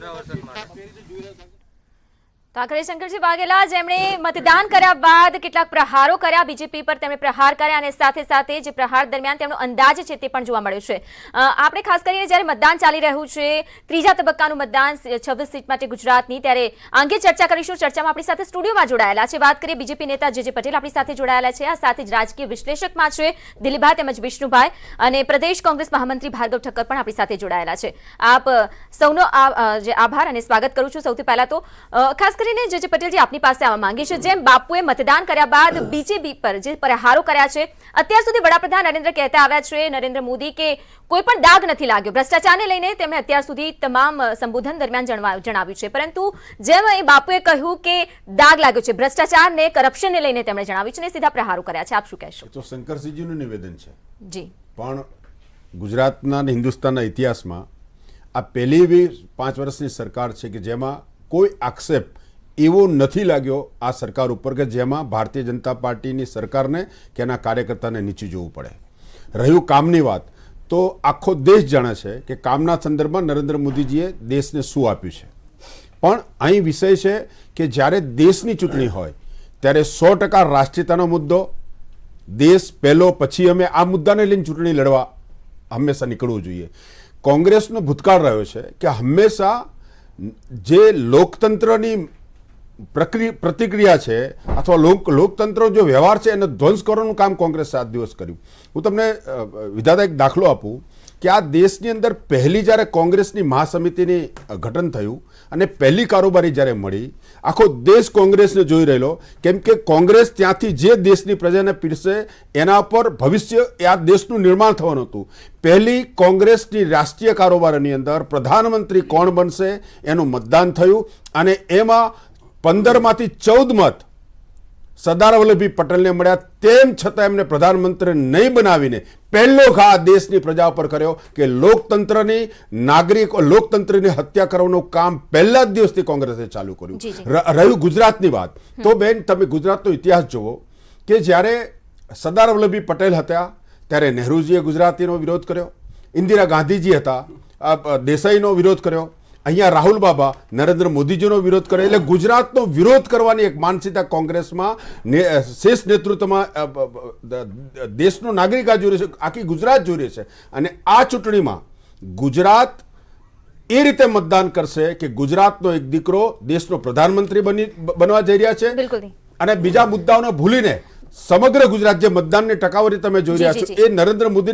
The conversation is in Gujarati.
પુનરાવર્તન માટે તો આખરે શંકરજી વાઘેલા જેમણે મતદાન કર્યા બાદ કેટલાક પ્રહારો કર્યા. બીજેપી પર તેમણે પ્રહાર કર્યા અને સાથે સાથે જે પ્રહાર દરમિયાન તેમનો અંદાજ છે તે પણ જોવા મળ્યો છે. આપણે ખાસ કરીને જ્યારે મતદાન ચાલી રહ્યું છે, ત્રીજા તબક્કાનું મતદાન છવ્વીસ સીટ માટે ગુજરાતની, ત્યારે આ અંગે ચર્ચા કરીશું. ચર્ચામાં આપણી સાથે સ્ટુડિયોમાં જોડાયેલા છે. વાત કરીએ બીજેપી નેતા જે પટેલ આપણી સાથે જોડાયેલા છે. આ સાથે જ રાજકીય વિશ્લેષકમાં છે દિલીપભાઈ તેમજ વિષ્ણુભાઈ અને પ્રદેશ કોંગ્રેસ મહામંત્રી ભાર્ગવ ઠક્કર પણ આપણી સાથે જોડાયેલા છે. આપ સૌનો જે આભાર અને સ્વાગત કરું છું સૌથી પહેલા તો. ખાસ કરીને જે જે પટેલજી આપની પાસે આવવા માંગી છે જેમ બાપુએ મતદાન કર્યા બાદ બીજેપી પર જે પ્રહારો કર્યા છે અત્યાર સુધી વડાપ્રધાન નરેન્દ્ર કહેતા આવ્યા છે નરેન્દ્ર મોદી કે કોઈ પણ દાગ નથી લાગ્યો. ભ્રષ્ટાચારને લઈને તેમણે અત્યાર સુધી તમામ સંબોધન દરમિયાન જણાવ્યું છે. પરંતુ જેમ એ બાપુએ કહ્યું કે દાગ લાગ્યો છે ભ્રષ્ટાચારને કરપ્શનને લઈને તેમણે જણાવ્યું છે અને સીધા પ્રહારો કર્યા છે. આપ શું કહેશો? તો શંકરસિંહજીનું નિવેદન છે. જી. પણ ગુજરાતના અને હિન્દુસ્તાનના ઇતિહાસમાં આ પહેલી એવી પાંચ વર્ષની સરકાર છે કે જેમાં કોઈ આક્ષેપ એવો નથી લાગ્યો આ સરકાર ઉપર કે જેમાં ભારતીય જનતા પાર્ટીની સરકારને કે એના કાર્યકર્તાને નીચે જોવું પડે. રહ્યું કામની વાત, તો આખો દેશ જાણે છે કે કામના સંદર્ભમાં નરેન્દ્ર મોદીજીએ દેશને શું આપ્યું છે. પણ અહીં વિષય છે કે જ્યારે દેશની ચૂંટણી હોય, ત્યારે સો ટકા રાષ્ટ્રીયતાનો મુદ્દો, દેશ પહેલો પછી અમે આ મુદ્દાને લઈને ચૂંટણી લડવા હંમેશા નીકળવું જોઈએ. કોંગ્રેસનો ભૂતકાળ રહ્યો છે કે હંમેશા જે લોકતંત્રની પ્રતિક્રિયા છે અથવા લોક, લોકતંત્ર જો વ્યવહાર છે એને ધ્વંસ કરવાનું કામ કોંગ્રેસ સાત દિવસ કર્યું. હું તમને વિધાતા એક દાખલો આપું કે આ દેશની અંદર પહેલી જ્યારે કોંગ્રેસની મહાસમિતિની ગઠન થયું અને પહેલી કારોબારી જ્યારે મળી, આખો દેશ કોંગ્રેસને જોઈ રહેલો કેમ કે કોંગ્રેસ ત્યાંથી જે દેશની પ્રજાને પીડશે એના પર ભવિષ્ય એ આ દેશનું નિર્માણ થવાનું હતું. પહેલી કોંગ્રેસની રાષ્ટ્રીય કારોબારની અંદર પ્રધાનમંત્રી કોણ બનશે એનું મતદાન થયું અને એમાં પંદરમાંથી ચૌદ મત સરદાર વલ્લભભાઈ પટેલને મળ્યા. તેમ છતાં એમને પ્રધાનમંત્રી નહીં બનાવીને પહેલો ઘા દેશની પ્રજા પર કર્યો કે લોકતંત્રની નાગરિક લોકતંત્રની હત્યા કરવાનું કામ પહેલા જ દિવસથી કોંગ્રેસે ચાલુ કર્યું. રહ્યું ગુજરાતની વાત. તો બેન તમે ગુજરાતનો ઇતિહાસ જુઓ કે જ્યારે સરદાર વલ્લભભાઈ પટેલ હતા ત્યારે નહેરુજીએ ગુજરાતીનો વિરોધ કર્યો ઇન્દિરા ગાંધીજી હતા દેસાઈનો વિરોધ કર્યો અહીંયા રાહુલ બાબા નરેન્દ્ર મોદીજીનો વિરોધ કરે એટલે ગુજરાતનો વિરોધ કરવાની એક માનસિકતા કોંગ્રેસમાં શેષ નેતૃત્વમાં દેશનો નાગરિક આ જોઈ છે આખી ગુજરાત જોઈ છે. અને આ ચૂંટણીમાં ગુજરાત એ રીતે મતદાન કરશે કે ગુજરાતનો એક દીકરો દેશનો પ્રધાનમંત્રી બની બનવા જઈ રહ્યા છે. અને બીજા મુદ્દાઓને ભૂલીને સમગ્ર ગુજરાત જે મતદાનની ટકાવારી તમે જોઈ રહ્યા છો એ નરેન્દ્ર મોદી